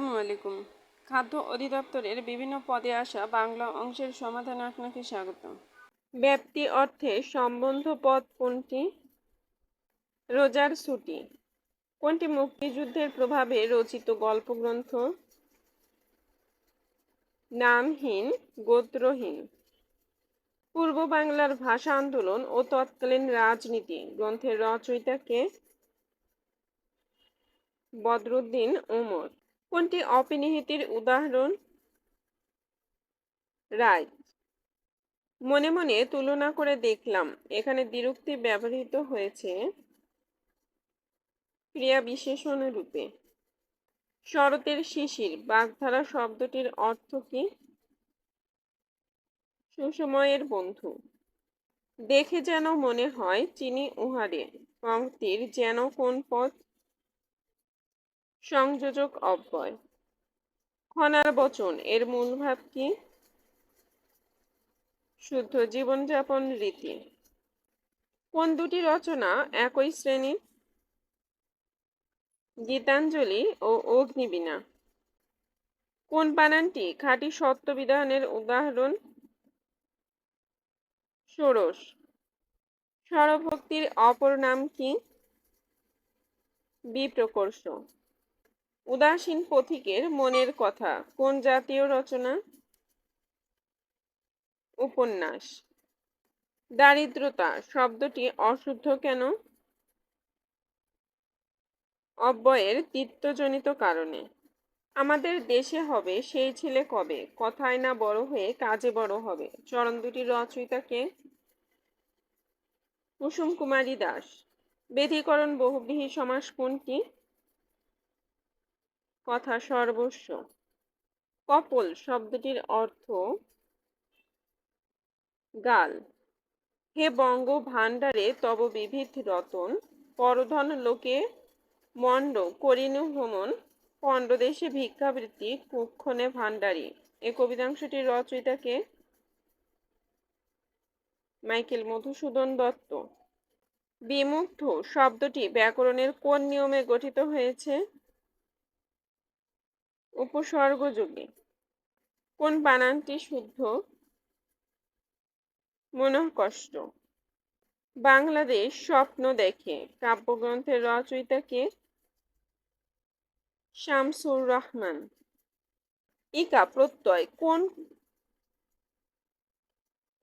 আসসালামু আলাইকুম। খাদ্য অধিদপ্তরের বিভিন্ন পদে আসা বাংলা অংশের সমাধানে আপনাকে স্বাগত। ব্যাপ্তি অর্থে সম্বন্ধ পদ কোনটি? রোজার ছুটি। কোনটি মুক্তিযুদ্ধের প্রভাবে রচিত গল্পগ্রন্থ? নামহীন, গোত্রহীন। পূর্ব বাংলার ভাষা আন্দোলন ও তৎকালীন রাজনীতি। গ্রন্থের রচয়িতাকে বদরুদ্দিন ওমর। কোনটি অপিনিহিতির উদাহরণ? রায় মনে মনে তুলনা করে দেখলাম, এখানে দ্বিরুক্তি ব্যবহৃত হয়েছে ক্রিয়া বিশেষণ রূপে। শরতের শিশির, বাগধারা শব্দটির অর্থ কি? সুসময়ের বন্ধু। দেখে যেন মনে হয়, চিনি উহারে পঙ্ক্তির যেন কোন পথ সংযোজক অব্যয়। খনার বচন এর মূল ভাব কি? শুদ্ধ জীবনযাপন রীতি। কোন দুটি রচনা একই শ্রেণি গীতাঞ্জলি ও অগ্নিবীণা। কোন বানানটি খাঁটি সত্য বিধানের উদাহরণ? ষোড়শ। স্বরভক্তির অপর নাম কি? বিপ্রকর্ষ। উদাসীন পথিকের মনের কথা, কোন জাতীয় রচনা? উপন্যাস। দারিদ্রতা শব্দটি অশুদ্ধ কেন? অব্যয়ের তিত্তজনিত কারণে। আমাদের দেশে হবে সেই ছেলে কবে? কথায় না বড় হয়ে কাজে বড় হবে। চরণ দুটি রচয়িতাকে কুসুম কুমারী দাস। বেধিকরণ বহুব্রীহি সমাস কোনটি? কথা সর্বস্ব। কপল শব্দটির অর্থ গাল। হে বঙ্গ ভাণ্ডারে তব বিবিধ রতন, পরধন লোকে মণ্ড, করিনু ভ্রমণ, পণ্ডদেশে ভিক্ষাবৃত্তি, কুক্ষণে ভাণ্ডারী। এ কবিতাংশটির রচয়িতাকে মাইকেল মধুসূদন দত্ত। বিমুগ্ধ শব্দটি ব্যাকরণের কোন নিয়মে গঠিত হয়েছে? উপসর্গযোগে। কোন বানানটি শুদ্ধ? মনোকষ্ট। বাংলাদেশ স্বপ্ন দেখে। কাব্যগ্রন্থের রচয়িতাকে শামসুর রহমান। ইকা প্রত্যয় কোন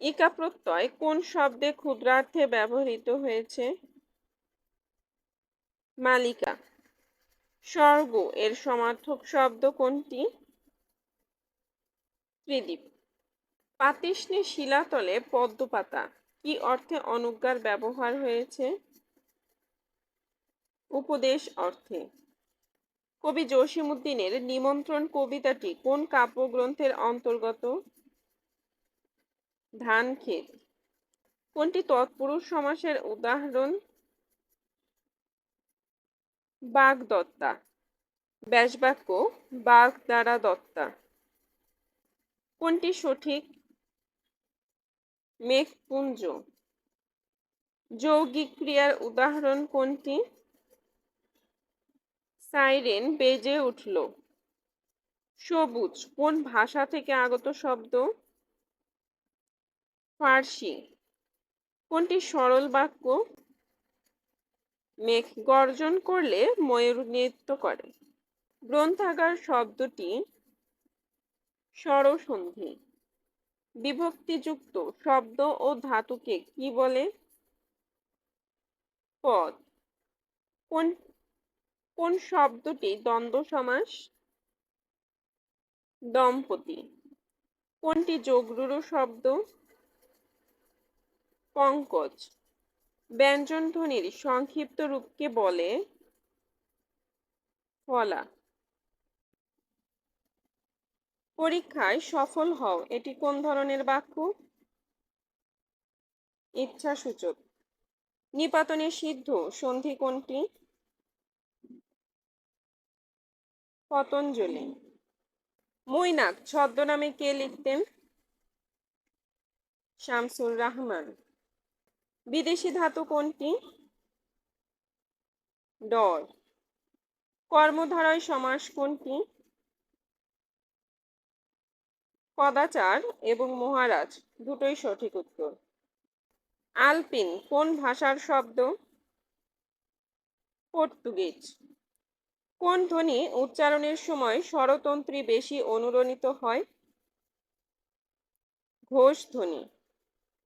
ইকা প্রত্যয় কোন শব্দে ক্ষুদ্রার্থে ব্যবহৃত হয়েছে? মালিকা। স্বর্গ এর সমার্থক শব্দ কোনটি? ত্রিদীপ। পাতিষ্ণে শিলাতলে পদ্মপাতা, কি অর্থে অনুজ্ঞার ব্যবহার হয়েছে? উপদেশ অর্থে। কবি জসিমুদ্দিনের নিমন্ত্রণ কবিতাটি কোন কাব্যগ্রন্থের অন্তর্গত? ধান ক্ষেত কোনটি তৎপুরুষ সমাসের উদাহরণ? বাগদত্তা। ব্যাসবাক্য বাঘ দ্বারা দত্তা। কোনটি সঠিক? মেঘপুঞ্জ। যৌগিক ক্রিয়ার উদাহরণ কোনটি? সাইরেন বেজে উঠল। সবুজ, কোন ভাষা থেকে আগত শব্দ? ফার্সি। কোনটি সরল বাক্য? মেঘ গর্জন করলে ময়ূর নৃত্য করে। গ্রন্থাগার শব্দটি স্বরসন্ধি। বিভক্তিযুক্ত শব্দ ও ধাতুকে কি বলে? পদ। কোন কোন শব্দটি দ্বন্দ্ব সমাস? দম্পতি। কোনটি যোগরুরু শব্দ? পঙ্কজ। ব্যঞ্জন ধ্বনির সংক্ষিপ্ত রূপকে বলে ফলা। পরীক্ষায় সফল হও। এটি কোন ধরনের বাক্য? ইচ্ছা সূচক নিপাতনে সিদ্ধ। সন্ধি কোনটি? পতঞ্জলি। মৈনাক। ছদ্মনামে কে লিখতেন? শামসুর রহমান। বিদেশি ধাতু কোনটি? ডর কর্মধারয় সমাস কোনটি? কদাচার এবং মহারাজ, দুটোই সঠিক উত্তর। আলপিন, কোন ভাষার শব্দ? পর্তুগিজ। কোন ধ্বনি উচ্চারণের সময় স্বরতন্ত্রী বেশি অনুরণিত হয়? ঘোষ ধ্বনি।